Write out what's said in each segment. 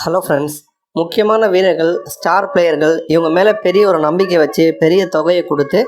Hello friends முக்கியமான வீரர்கள் star பிளேயர்கள் இவங்க மேலே பெரிய ஒரு நம்பிக்கை வச்சு பெரிய தொகையை கொடுத்து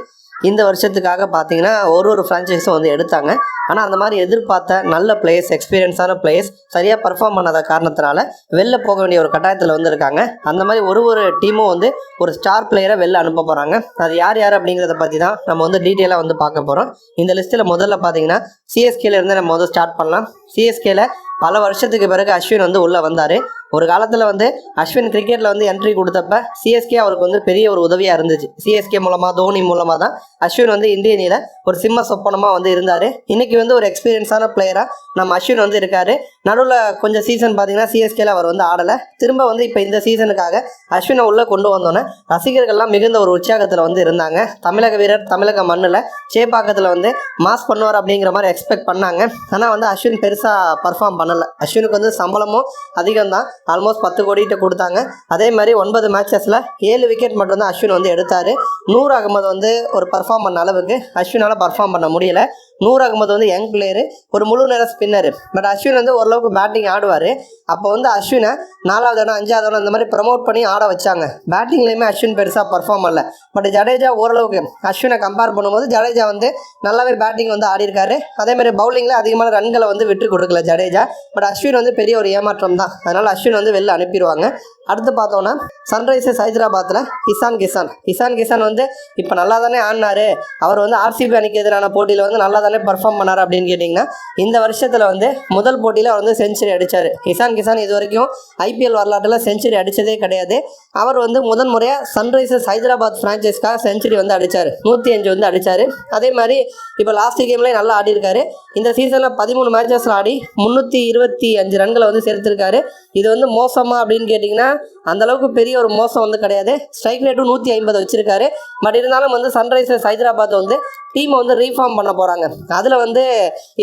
இந்த வருஷத்துக்காக பார்த்தீங்கன்னா ஒரு ஒரு ஃப்ரான்ச்சைஸும் வந்து எடுத்தாங்க. ஆனால் அந்த மாதிரி எதிர்பார்த்த நல்ல பிளேயர்ஸ் எக்ஸ்பீரியன்ஸான பிளேயர்ஸ் சரியாக பர்ஃபார்ம் பண்ணாத காரணத்தினால வெளில போக வேண்டிய ஒரு கட்டாயத்தில் வந்திருக்காங்க. அந்த மாதிரி ஒரு ஒரு டீமும் வந்து ஒரு ஸ்டார் பிளேயரை வெளில அனுப்ப போகிறாங்க அது யார் யார் அப்படிங்கிறத பற்றி தான் நம்ம வந்து டீட்டெயிலாக வந்து பார்க்க போகிறோம் இந்த லிஸ்ட்டில் முதல்ல பார்த்தீங்கன்னா சிஎஸ்கேல இருந்து நம்ம வந்து ஸ்டார்ட் பண்ணலாம். சிஎஸ்கேல பல வருஷத்துக்கு பிறகு அஸ்வின் வந்து உள்ளே வந்தார். ஒரு காலத்தில் வந்து அஸ்வின் கிரிக்கெட்டில் வந்து என்ட்ரி கொடுத்தப்ப சிஎஸ்கே அவருக்கு வந்து பெரிய ஒரு உதவியாக இருந்துச்சு. சிஎஸ்கே மூலமாக தோனி மூலமாக தான் அஸ்வின் வந்து இந்திய அணியில் ஒரு சிம்ம சொப்பனமாக வந்து இருந்தார். இன்றைக்கி வந்து ஒரு எக்ஸ்பீரியன்ஸான பிளேயராக நம்ம அஸ்வின் வந்து இருக்கார். நடுவில் கொஞ்சம் சீசன் பார்த்தீங்கன்னா சிஎஸ்கேல அவர் வந்து ஆடலை. திரும்ப வந்து இப்போ இந்த சீசனுக்காக அஸ்வினை உள்ளே கொண்டு வந்தோன்னே ரசிகர்கள்லாம் மிகுந்த ஒரு உற்சாகத்தில் வந்து இருந்தாங்க. தமிழக வீரர் தமிழக மண்ணில் சேப்பாக்கத்தில் வந்து மாஸ் பண்ணுவார் அப்படிங்கிற மாதிரி எக்ஸ்பெக்ட் பண்ணாங்க. ஆனால் வந்து அஸ்வின் பெருசாக பர்ஃபார்ம் பண்ணலை. அஸ்வினுக்கு வந்து சம்பளமும் அதிகம் தான் ஆல்மோஸ்ட் பத்து கோடிக்கிட்ட கொடுத்தாங்க. அதே மாதிரி ஒன்பது மேட்சஸில் ஏழு விக்கெட் மட்டும்தான் அஸ்வின் வந்து எடுத்தார். நூறு அகமது வந்து ஒரு பர்ஃபார்ம் பண்ண அளவுக்கு அஸ்வினால் பர்ஃபார்ம் பண்ண முடியல. நூர் அகமது வந்து யங் பிளேயரு ஒரு முழு நேர ஸ்பின்னர் பட் அஸ்வின் வந்து ஓரளவுக்கு பேட்டிங் ஆடுவார். அப்போ வந்து அஸ்வினை நாலாவது இடம் அஞ்சாவது இடம் இந்த மாதிரி ப்ரமோட் பண்ணி ஆட வச்சாங்க. பேட்டிங்லேயுமே அஸ்வின் பெருசாக பர்ஃபார்ம் பண்ணல பட் ஜடேஜா ஓரளவுக்கு அஸ்வினை கம்பேர் பண்ணும்போது ஜடேஜா வந்து நல்லாவே பேட்டிங் வந்து ஆடிருக்காரு அதே மாதிரி பவுலிங்கில் அதிகமான ரன்களை வந்து விட்டு கொடுக்கல ஜடேஜா. பட் அஸ்வின் வந்து பெரிய ஒரு ஏமாற்றம் தான். அதனால் அஸ்வின் வந்து வெளில அனுப்பிடுவாங்க. அடுத்து பார்த்தோன்னா சன்ரைசர்ஸ் ஹைதராபாத்தில் இசான் கிசான். இசான் கிசான் வந்து இப்போ நல்லா தானே ஆடினாரு. அவர் வந்து ஆர்சிபி அணிக்கு எதிரான போட்டியில் வந்து நல்லா தானே பர்ஃபார்ம் பண்ணார் அப்படின்னு கேட்டிங்கன்னா இந்த வருஷத்தில் வந்து முதல் போட்டியில் அவர் வந்து செஞ்சுரி அடித்தார் இசான் கிசான் இது வரைக்கும் ஐபிஎல் வரலாற்றில் செஞ்சுரி அடித்ததே கிடையாது. அவர் வந்து முதன் முறையாக சன்ரைசர்ஸ் ஹைதராபாத் ஃப்ரான்ச்சைஸ்க்காக செஞ்சுரி வந்து அடித்தார் நூற்றி அஞ்சு வந்து அடித்தார் அதே மாதிரி இப்போ லாஸ்ட் கேம்லேயே நல்லா ஆடிருக்காரு இந்த சீசனில் பதிமூணு மேட்சஸில் ஆடி முந்நூற்றி இருபத்தி அஞ்சு ரன்களை வந்து சேர்த்துருக்காரு. இது வந்து மோசமாக அப்படின்னு கேட்டிங்கன்னா அந்த அளவுக்கு பெரிய ஒரு மோசம் வந்து கிடையாது. ஸ்ட்ரைக் ரேட்டும் நூற்றி ஐம்பது வச்சிருக்காரு. பட் இருந்தாலும் வந்து சன்ரைசர்ஸ் ஹைதராபாத் வந்து டீமை வந்து ரீஃபார்ம் பண்ண போகிறாங்க அதில் வந்து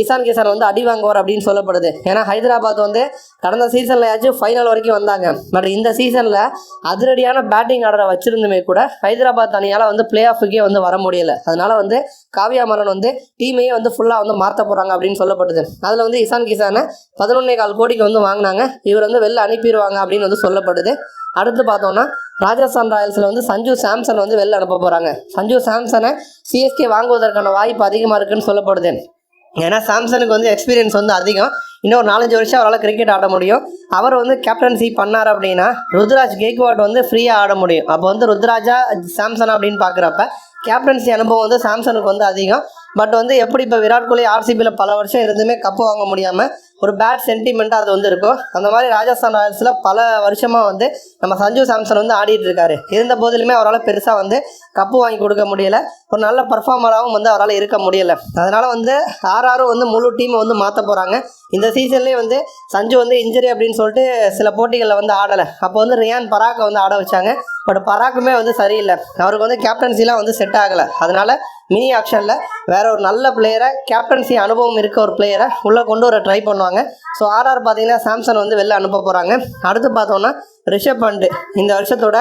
இசான் கிசான் வந்து அடி வாங்குவார் அப்படின்னு சொல்லப்படுது. ஏன்னா ஹைதராபாத் வந்து கடந்த சீசன்லையாச்சும் ஃபைனல் வரைக்கும் வந்தாங்க. பட் இந்த சீசனில் அதிரடியான பேட்டிங் ஆர்டரை வச்சிருந்துமே கூட ஹைதராபாத் அணியால் வந்து பிளே ஆஃபுக்கே வந்து வர முடியலை. அதனால் வந்து காவியா மரன் வந்து டீமையே வந்து ஃபுல்லாக வந்து மாற்ற போகிறாங்க அப்படின்னு சொல்லப்படுது அதில் வந்து இசான் கிசானை பதினொன்னே கால் கோடிக்கு வந்து வாங்கினாங்க. இவர் வந்து வெளில அனுப்பிடுவாங்க அப்படின்னு வந்து சொல்லப்படுது அடுத்து பார்த்தோம்னா ராஜஸ்தான் ராயல்ஸில் வந்து சஞ்சு சாம்சன் வந்து வெளில அனுப்ப போகிறாங்க சஞ்சு சாம்சனை சிஎஸ்கே வாங்குவதற்கான வாய்ப்பு அதிகமாக இருக்குன்னு சொல்லப்படுது. ஏன்னா சாம்சனுக்கு வந்து எக்ஸ்பீரியன்ஸ் வந்து அதிகம். இன்னும் ஒரு நாலஞ்சு வருஷம் அவரால் கிரிக்கெட் ஆட முடியும். அவர் வந்து கேப்டன்சி பண்ணார் அப்படின்னா ருத்ராஜ் கேக்வாட் வந்து ஃப்ரீயாக ஆட முடியும். அப்போ வந்து ருத்ராஜா சாம்சன் அப்படின்னு பார்க்குறப்ப கேப்டன்சி அனுபவம் வந்து சாம்சனுக்கு வந்து அதிகம். பட் வந்து எப்படி இப்போ விராட் கோலி ஆர்சிபியில் பல வருஷம் இருந்துமே கப்பு வாங்க முடியாமல் ஒரு பேட் சென்டிமெண்ட்டாக அது வந்து இருக்கும் அந்த மாதிரி ராஜஸ்தான் ராயல்ஸில் பல வருஷமாக வந்து நம்ம சஞ்சு சாம்சன் வந்து ஆடிட்டு இருக்காரு. இருந்த போதிலுமே அவரால் பெருசாக வந்து கப்பு வாங்கி கொடுக்க முடியலை. ஒரு நல்ல பர்ஃபார்மராகவும் வந்து அவரால் இருக்க முடியல. அதனால் வந்து ஆர்ஆரும் வந்து முழு டீமை வந்து மாற்ற போகிறாங்க இந்த சீசன்லேயே வந்து சஞ்சு வந்து இன்ஜரி அப்படின்னு சொல்லிட்டு சில போட்டிகளில் வந்து ஆடலை. அப்போ வந்து ரியான் பராக்கை வந்து ஆட வச்சாங்க. பட் பராக்குமே வந்து சரியில்லை. அவருக்கு வந்து கேப்டன்சிலாம் வந்து செட் ஆகலை. அதனால் மினி ஆக்ஷனில் வேற ஒரு நல்ல பிளேயரை கேப்டன்சி அனுபவம் இருக்க ஒரு பிளேயரை உள்ளே கொண்டு வர ட்ரை பண்ணுவாங்க. ஸோ ஆர்ஆர் பார்த்தீங்கன்னா சாம்சங் வந்து வெளில அனுப்ப போகிறாங்க அடுத்து பார்த்தோன்னா ரிஷப் பண்ட் இந்த வருஷத்தோட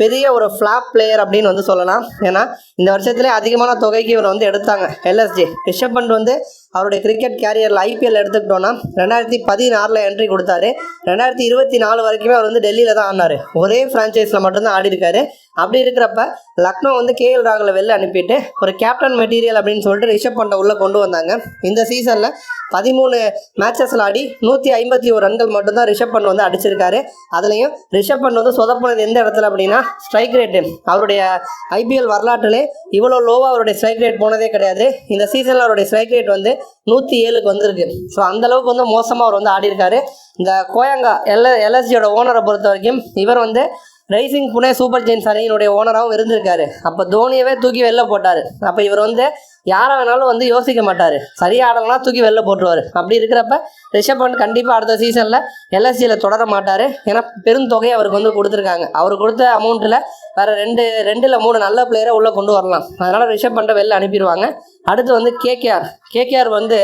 பெரிய ஒரு ஃப்ளாப் பிளேயர் அப்படின்னு வந்து சொல்லலாம். ஏன்னா இந்த வருஷத்துலேயே அதிகமான தொகைக்கு இவர் வந்து எடுத்தாங்க. எல்எஸ்ஜி ரிஷப் பண்ட் வந்து அவருடைய கிரிக்கெட் கேரியரில் ஐபிஎல் எடுத்துக்கிட்டோன்னா ரெண்டாயிரத்தி பதினாறில் என்ட்ரி கொடுத்தாரு. ரெண்டாயிரத்தி இருபத்தி நாலு வரைக்குமே அவர் வந்து டெல்லியில் தான் ஆனார். ஒரே ஃப்ரான்ச்சைஸில் மட்டும்தான் ஆடி இருக்காரு அப்படி இருக்கிறப்ப லக்னோ வந்து கேஎல் ராகுல வெளில அனுப்பிட்டு ஒரு கேப்டன் மெட்டீரியல் அப்படின்னு சொல்லிட்டு ரிஷப் பண்டை உள்ளே கொண்டு வந்தாங்க. இந்த சீசனில் பதிமூணு மேட்சஸில் ஆடி நூற்றி ஐம்பத்தி ஒரு ரன்கள் மட்டும்தான் ரிஷப் பண்ட் வந்து அடிச்சிருக்காரு. அதுலேயும் ரிஷப் பண்ட் வந்து சொதப்பினது எந்த இடத்துல அப்படின்னா ஸ்ட்ரைக் ரேட்டு அவருடைய ஐபிஎல் வரலாற்றிலே இவ்வளோ லோவாக அவருடைய ஸ்ட்ரைக் ரேட் போனதே கிடையாது. இந்த சீசனில் அவருடைய ஸ்ட்ரைக் ரேட் வந்து நூற்றி ஏழுக்கு வந்திருக்கு. ஸோ அந்தளவுக்கு வந்து மோசமாக அவர் வந்து ஆடி இருக்காரு இந்த கோயங்கா எல் எல்எஸ்ஜியோட ஓனரை பொறுத்த வரைக்கும் இவர் வந்து ரைசிங் புனே சூப்பர் ஜெயின்ஸ் அணியினுடைய ஓனராகவும் இருந்திருக்காரு. அப்போ தோனியவே தூக்கி வெளில போட்டார். அப்போ இவர் வந்து யாரை வேணாலும் வந்து யோசிக்க மாட்டார். சரியாக ஆடலாம் தூக்கி வெளில போட்டுருவார். அப்படி இருக்கிறப்ப ரிஷப் பண்ட் கண்டிப்பாக அடுத்த சீசனில் எல்எஸ்சியில் தொடர மாட்டார். ஏன்னா பெருந்தொகையை அவருக்கு வந்து கொடுத்துருக்காங்க. அவர் கொடுத்த அமௌண்ட்டில் வேறு ரெண்டு ரெண்டில் மூணு நல்ல பிளேயரை உள்ளே கொண்டு வரலாம். அதனால் ரிஷப் பண்ட்டை வெளில அனுப்பிடுவாங்க. அடுத்து வந்து கேகேஆர் கேகேஆர் வந்து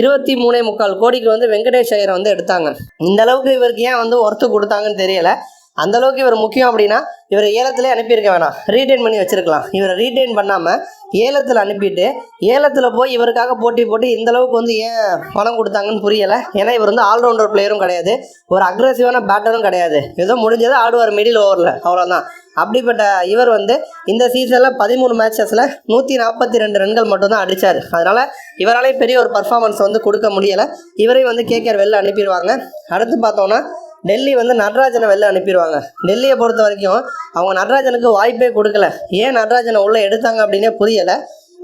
இருபத்தி மூணே முக்கால் கோடிக்கு வந்து வெங்கடேஷ் ஐயரை வந்து எடுத்தாங்க. இந்த அளவுக்கு இவருக்கு ஏன் வந்து ஒர்த்து கொடுத்தாங்கன்னு தெரியலை. அந்த அளவுக்கு இவர் முக்கியம் அப்படின்னா இவரை ஏலத்திலே அனுப்பியிருக்க வேணாம். ரீடைன் பண்ணி வச்சிருக்கலாம். இவரை ரீடைன் பண்ணாமல் ஏலத்தில் அனுப்பிட்டு ஏலத்தில் போய் இவருக்காக போட்டி போட்டு இந்த அளவுக்கு வந்து ஏன் பணம் கொடுத்தாங்கன்னு புரியலை. ஏன்னா இவர் வந்து ஆல்ரவுண்டர் பிளேயரும் கிடையாது. ஒரு அக்ரெசிவான பேட்டரும் கிடையாது. ஏதோ முடிஞ்சதை ஆடுவார் மிடில் ஓவரில் அவ்வளோதான் அப்படிப்பட்ட இவர் வந்து இந்த சீசனில் பதிமூணு மேட்சஸில் நூற்றி நாற்பத்தி ரெண்டு ரன்கள் மட்டும்தான் அடித்தார் அதனால் இவராலே பெரிய ஒரு பர்ஃபார்மன்ஸ் வந்து கொடுக்க முடியலை. இவரையும் வந்து கேகேஆர் வெளில அனுப்பிடுவாங்க. அடுத்து பார்த்தோன்னா டெல்லி வந்து நடராஜனை வெளில அனுப்பிடுவாங்க. டெல்லியை பொறுத்த வரைக்கும் அவங்க நடராஜனுக்கு வாய்ப்பே கொடுக்கல. ஏன் நடராஜனை உள்ளே எடுத்தாங்க அப்படின்னே புரியலை.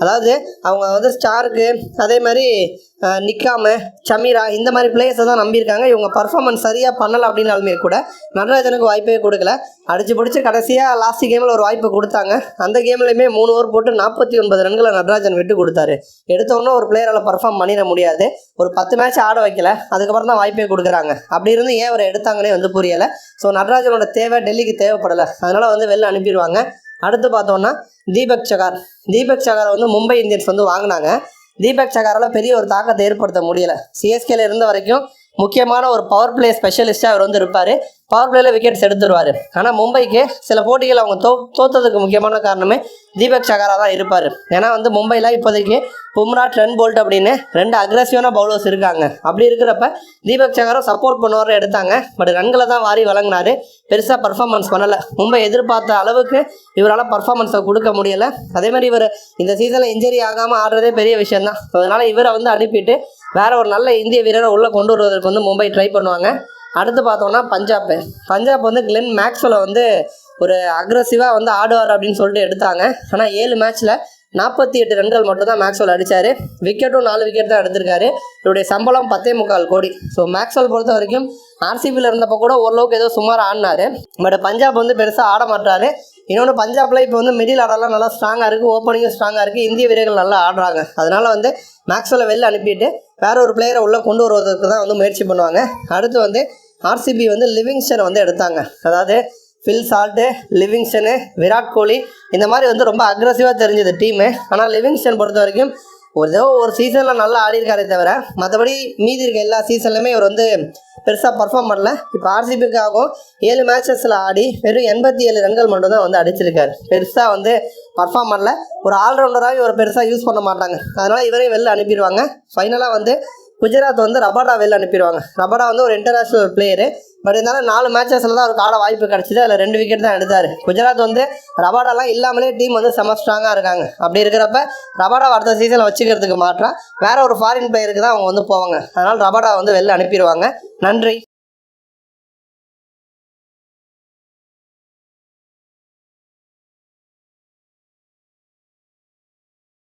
அதாவது அவங்க வந்து ஸ்டாருக்கு அதே மாதிரி நிற்காம சமீரா இந்த மாதிரி பிளேயர்ஸை தான் நம்பியிருக்காங்க. இவங்க பர்ஃபார்மன்ஸ் சரியாக பண்ணலை அப்படின்னாலுமே கூட நடராஜனுக்கு வாய்ப்பே கொடுக்கல. அடிச்சு பிடிச்சி கடைசியாக லாஸ்ட் கேமில் ஒரு வாய்ப்பு கொடுத்தாங்க. அந்த கேம்லையுமே மூணு ஓவர் போட்டு நாற்பத்தி ஒன்பது ரன்களை நடராஜன் விட்டு கொடுத்தாரு. எடுத்தோன்னே ஒரு பிளேயரால் பர்ஃபார்ம் பண்ணிட முடியாது. ஒரு பத்து மேட்ச் ஆட வைக்கல. அதுக்கப்புறம் தான் வாய்ப்பே கொடுக்குறாங்க. அப்படி இருந்து ஏன் அவரை எடுத்தாங்கன்னே வந்து புரியலை. ஸோ நடராஜனோட தேவை டெல்லிக்கு தேவைப்படலை. அதனால் வந்து வெளில அனுப்பிடுவாங்க. அடுத்து பார்த்தோன்னா தீபக் சகார். தீபக் சகாரை வந்து மும்பை இந்தியன்ஸ் வந்து வாங்கினாங்க. தீபக் சகாரால் பெரிய ஒரு தாக்கத்தை ஏற்படுத்த முடியலை. சிஎஸ்கேல இருந்த வரைக்கும் முக்கியமான ஒரு பவர் பிளே ஸ்பெஷலிஸ்ட்டாக அவர் வந்து இருப்பார். பவர் பிளேயில் விக்கெட்ஸ் எடுத்துருவார். ஆனால் மும்பைக்கு சில போட்டிகள் அவங்க தோ தோத்ததுக்கு முக்கியமான காரணமே தீபக் சகாரா தான் இருப்பார். ஏன்னா வந்து மும்பையில் இப்போதைக்கு பும்ரா ட்ரென் போல்ட் அப்படின்னு ரெண்டு அக்ரஸிவான பவுலர்ஸ் இருக்காங்க. அப்படி இருக்கிறப்ப தீபக் சகாரா சப்போர்ட் பண்ணுவார் எடுத்தாங்க. பட் ரன்களை தான் வாரி வழங்கினார். பெருசாக பர்ஃபார்மன்ஸ் பண்ணலை. மும்பை எதிர்பார்த்த அளவுக்கு இவரால் பர்ஃபார்மன்ஸை கொடுக்க முடியலை. அதே மாதிரி இவர் இந்த சீசனில் இன்ஜரி ஆகாமல் ஆடுறதே பெரிய விஷயம்தான். அதனால் இவரை வந்து அனுப்பிட்டு வேற ஒரு நல்ல இந்திய வீரரை உள்ளே கொண்டு வருவதற்கு வந்து மும்பை ட்ரை பண்ணுவாங்க. அடுத்து பார்த்தோம்னா பஞ்சாப். பஞ்சாப் வந்து கிளென் மேக்ஸ்வெலை வந்து ஒரு அக்ரஸிவாக வந்து ஆடுவார் அப்படின்னு சொல்லிட்டு எடுத்தாங்க. ஆனால் ஏழு மேட்ச்சில் நாற்பத்தி எட்டு ரன்கள் மட்டும் தான் மேக்ஸ்வெல் அடித்தார் விக்கெட்டும் நாலு விக்கெட் தான் எடுத்திருக்காரு. இவருடைய சம்பளம் பத்தே முக்கால் கோடி. ஸோ மேக்ஸ்வெல் பொறுத்த வரைக்கும் ஆர்சிபியில் இருந்தப்போ கூட ஓரளவுக்கு ஏதோ சுமார் ஆடினாரு. பட் பஞ்சாப் வந்து பெருசாக ஆட மாட்டாரு. இன்னொன்று பஞ்சாப்ல இப்போ வந்து மிடில் ஆடலாம் நல்லா ஸ்ட்ராங்காக இருக்குது ஓப்பனிங்கும் ஸ்ட்ராங்காக இருக்குது இந்திய வீரர்கள் நல்லா ஆடுறாங்க. அதனால் வந்து மேக்ஸ்வெல்லை வெளில அனுப்பிட்டு வேற ஒரு பிளேயரை உள்ளே கொண்டு வருவதற்கு தான் வந்து முயற்சி பண்ணுவாங்க. அடுத்து வந்து ஆர்சிபி வந்து லிவிங்ஸ்டனை வந்து எடுத்தாங்க. அதாவது Phil Salt Livingstone Virat Kohli இந்த மாதிரி வந்து ரொம்ப அக்ரஸிவாக தெரிஞ்சது டீமு ஆனால் லிவிங்ஸ்டன் பொறுத்த வரைக்கும் ஒரு ஏதோ ஒரு சீசனில் நல்லா ஆடிருக்காரே தவிர மற்றபடி மீதி இருக்க எல்லா சீசன்லையுமே இவர் வந்து பெருசாக பர்ஃபார்ம் பண்ணல. இப்போ ஆர்சிபிக்காகவும் ஏழு மேட்சஸில் ஆடி வெறும் எண்பத்தி ஏழு ரன்கள் மட்டும் தான் வந்து அடிச்சிருக்காரு. பெருசாக வந்து பர்ஃபார்ம் பண்ணல. ஒரு ஆல்ரவுண்டராக இவர் பெருசாக யூஸ் பண்ண மாட்டாங்க. அதனால் இவரையும் வெளில அனுப்பிடுவாங்க. ஃபைனலாக வந்து குஜராத் வந்து ரபாடா வெளில அனுப்பிடுவாங்க ரபாடா வந்து ஒரு இன்டர்நேஷ்னல் பிளேயரு பட் இருந்தாலும் நாலு மேட்சஸில் தான் அவருக்கு ஆட வாய்ப்பு கிடச்சிது. அதில் ரெண்டு விக்கெட் தான் எடுத்தார். குஜராத் வந்து ரபாடாலாம் இல்லாமலே டீம் வந்து செம ஸ்ட்ராங்காக இருக்காங்க. அப்படி இருக்கிறப்ப ரபாடா அடுத்த சீசனில் வச்சுக்கிறதுக்கு மாற்றம் வேற ஒரு ஃபாரின் பிளேயருக்கு தான் அவங்க வந்து போவாங்க. அதனால் ரபாடா வந்து வெளில அனுப்பிடுவாங்க நன்றி.